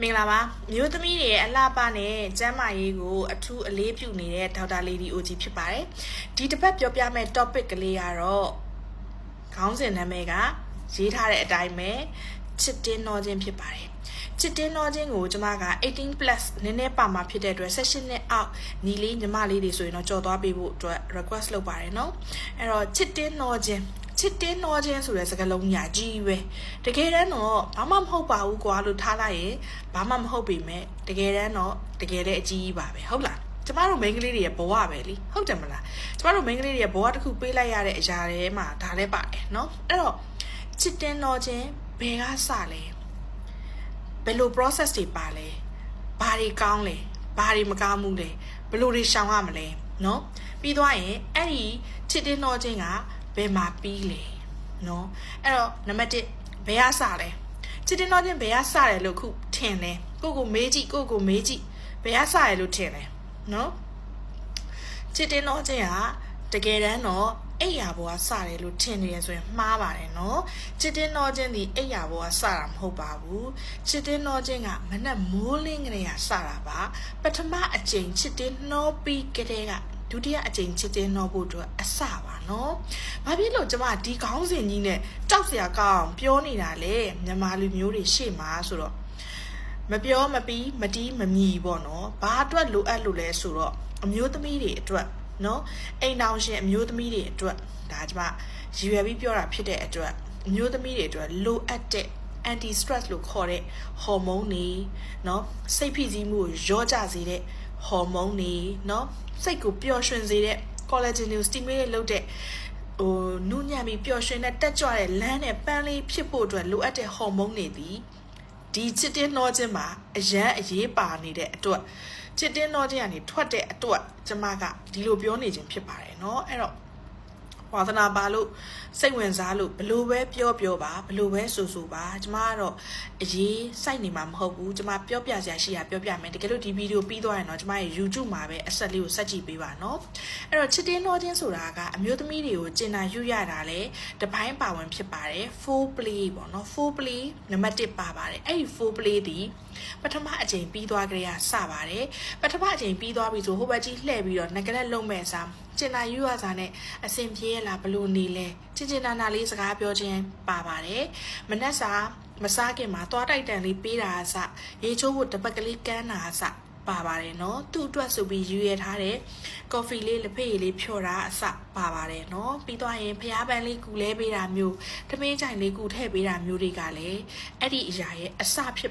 မင်္ဂလာပါမျိုးသမီးတွေရဲ့အလှပနဲ့ကျန်းမာရေးကိုအထူးအလေးပြုနေတဲ့ဒေါက်တာလေးဒီအိုကြီးဖြစ်ပါတယ်ဒီတစ်ပတ်ပြောပြမယ့် topic ကလေးကတော့ခေါင်းစဉ်နာမည်ကရေးထားတဲ့အတိုင်းပဲ ချစ်တင်းနှောခြင်းဖြစ်ပါတယ်ချစ်တင်းနှောခြင်းကိုကျမက18 plus နည်းနည်းပါမှာဖြစ်တဲ့အတွက် session နဲ့အောက်ညီလေးညီမလေးတွေဆိုရင်တော့ကြော်သွားပေးဖို့အတွက် request လုပ်ပါတယ်เนาะအဲ့တော့ချစ်တင်းနှောခြင်းချစ်တင်းနှောခြင်းဆိုတဲ့စကားလုံးညာကြီးပဲတကယ်တမ်းတော့ဘာမှမဟုတ်ပါဘူးကွာလို့ထားလိုက်ရင်ဘာမှမဟုတ်ပေမဲ့တကယ်တမ်းတော့တကယ်တဲ့အကြီးကြီးပါပဲဟုတ်လားကျမတို့မိန်းကလေးတွေရဲ့ဘဝပဲလीဟုတ်တယ်မလားကျမတို့မိန်းကလေးတွေရဲ့ဘဝတစ်ခုပေးလိုက်ရတဲ့အရာတွေမှာဒါလည်းပါတယ်เนาะအဲ့တော့ချစ်တင်းနှောခြင်း ဘယ်ကစလဲဘယ်လို process တွေပါလဲဘာတွေကောင်းလဲဘာတွေမကောင်းဘူးလဲဘယ်လိုတွေရှောင်ရမလဲเนาะပြီးသွားရင်အဲ့ဒီချစ်တင်းနှောခြင်းကဘယ်မှာပြီးလဲเนาะအဲ့တော့နံပါတ်1ဘယ်ကစလဲချစ်တင်းနှောခြင်းဘယ်ကစတယ်လို့ခုထင်လဲကိုကိုမေးကြည့်ကိုကိုမေးကြည့်ဘယ်ကစရလို့ထင်လဲเนาะချစ်တင်းနှောခြင်းကတ ကယ်တမ်းတော့အိယာဘောကစတယ်လို့ထင်နေရဆိုရင်မှားပါတယ်နော်ချစ်တင်းနှောခြင်းဒီအိယာဘောကစတာမဟုတ်ပါဘူးချစ်တင်းနှောခြင်းကမနဲ့မိုးလင်းကလေးကစတာပါပထမအကြိမ်ချစ်တင်းနှောပြီးကလေးကဒုတိယအကြိမ်ချစ်တင်းနှောဖို့အတွက်အစပါနော်ဘာဖြစ်လို့ကျမဒီခေါင်းစဉ်ကြီးနဲ့တောက်စရာကောင်းပြောနေတာလေမြန်မာလူမျိုးတွေရှေ့မှာဆိုတော့မပြောမပြီးမတီးမမြည်ပေါ့နော်ဘာအတွက်လိုအပ်လို့လဲဆိုတော့အမျိုးသမီးတွေအတွက် နော်အိမ်အောင်ရှင်အမျိုးသမီးတွေအတွက်ဒါကျမရည်ရွယ်ပြီးပြောတာဖြစ်တဲ့အတွက်အမျိုးသမီးတွေအတွက်လိုအပ်တဲ့ anti stress လို့ခေါ်တဲ့ဟော်မုန်းတွေเนาะစိတ်ဖိစီးမှုကိုရောကြစေတဲ့ဟော်မုန်းတွေเนาะစိတ်ကိုပျော်ရွှင်စေတဲ့ collagen ကို stimulate လုပ်တဲ့ဟိုနူးညံ့ပြီးပျော်ရွှင်တဲ့တက်ကြွတဲ့လမ်းနဲ့ပန်းလေးဖြစ်ဖို့အတွက်လိုအပ်တဲ့ဟော်မုန်းတွေဒီဒီချစ်တင်းနှောခြင်းမှာအရန်အရေးပါနေတဲ့အတွက် ချစ်တင်းနှောခြင်းကနေထွက်တဲ့အတွက်ကျမကဒီလိုပြောနေခြင်းဖြစ်ပါတယ်เนาะအဲ့တော့ ဝါသနာပါလို့စိတ်ဝင်စားလို့ဘလို့ပဲပြောပြောပါဘလို့ပဲဆိုဆိုပါကျမကတော့အရေးစိုက်နေမှာမဟုတ်ဘူးကျမပြောပြစရာရှိတာပြောပြမယ်တကယ်လို့ဒီဗီဒီယိုပြီးသွားရင်တော့ကျမရဲ့ YouTube မှာပဲအဆက်လေးကိုဆက်ကြည့်ပေးပါနော်အဲ့တော့ချစ်တင်းတော်ချင်းဆိုတာကအမျိုးသမီးတွေကိုကျင်နာယူရတာလေတပိုင်းပါဝင်ဖြစ်ပါတယ် full play ပေါ့နော် full play နံပါတ်1ပါပါတယ်အဲ့ဒီ full play ဒီပထမအကြိမ်ပြီးသွားကြရစပါတယ်ပထမအကြိမ်ပြီးသွားပြီဆိုဟိုဘက်ကြီးလှည့်ပြီးတော့ငကလက်လုံးမဲ့စား ကျင်နာယူရစာနဲ့အဆင်ပြေရလားဘလို့နေလဲကျင်ကျင်နာနာလေးစကားပြောခြင်းပါပါတယ်မနှက်စာမစားခင်မှာသွားတိုက်တန်လေးပေးတာအစရေချိုးဖို့တပတ်ကလေးကမ်းတာအစပါပါတယ်နော်သူ့အတွက်ဆိုပြီးယူရထားတယ်ကော်ဖီလေးလက်ဖက်ရည်လေးဖြော်တာအစပါပါတယ်နော်ပြီးတော့ရင်ဖျားပန်းလေးကူလဲပေးတာမျိုးသမင်းချိုင်လေးကူထည့်ပေးတာမျိုးတွေကလည်းအဲ့ဒီအရာရဲ့အစဖြစ်